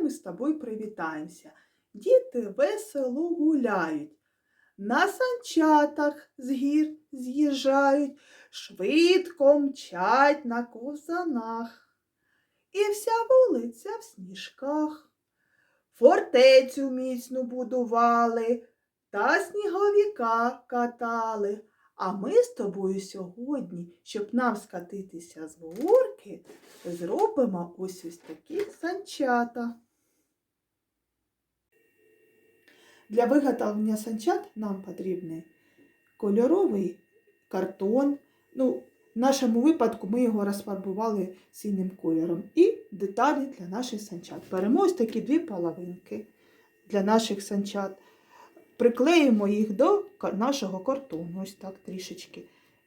ми з тобою привітаємося. Діти весело гуляють, на санчатах з гір з'їжджають, швидко мчать на ковзанах. І вся вулиця в сніжках. Фортецю міцну будували та сніговіка катали. А ми з тобою сьогодні, щоб нам скатитися з горки, зробимо ось ось такі санчата. Для виготовлення санчат нам потрібний кольоровий картон. Ну, в нашому випадку ми його розфарбували синім кольором. І деталі для наших санчат. Беремо ось такі дві половинки для наших санчат. Приклеїмо їх до нашого картону, ось так трішечки.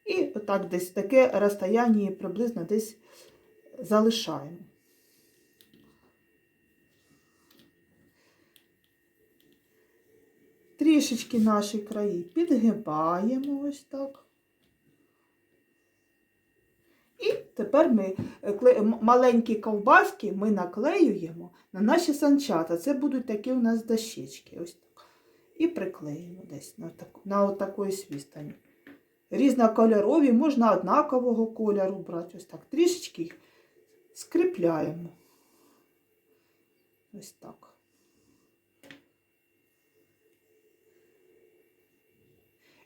І отак десь таке розстояння приблизно десь залишаємо. Трішечки наші краї підгибаємо ось так. І тепер ми е, маленькі ковбаски ми наклеюємо на наші санчата. Це будуть такі у нас дощечки. Ось так. І приклеїмо десь на, таку, на отакої свістані. Різнокольорові, можна однакового кольору брати. Ось так. Трішечки їх скріпляємо. Ось так.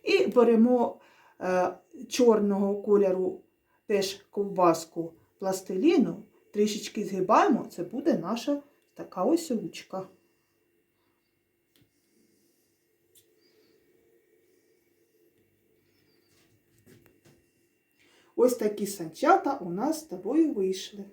І беремо е, чорного кольору теж ковбаску пластиліну, трішечки згибаємо, це буде наша така ось ручка. Ось такі санчата у нас з тобою вийшли.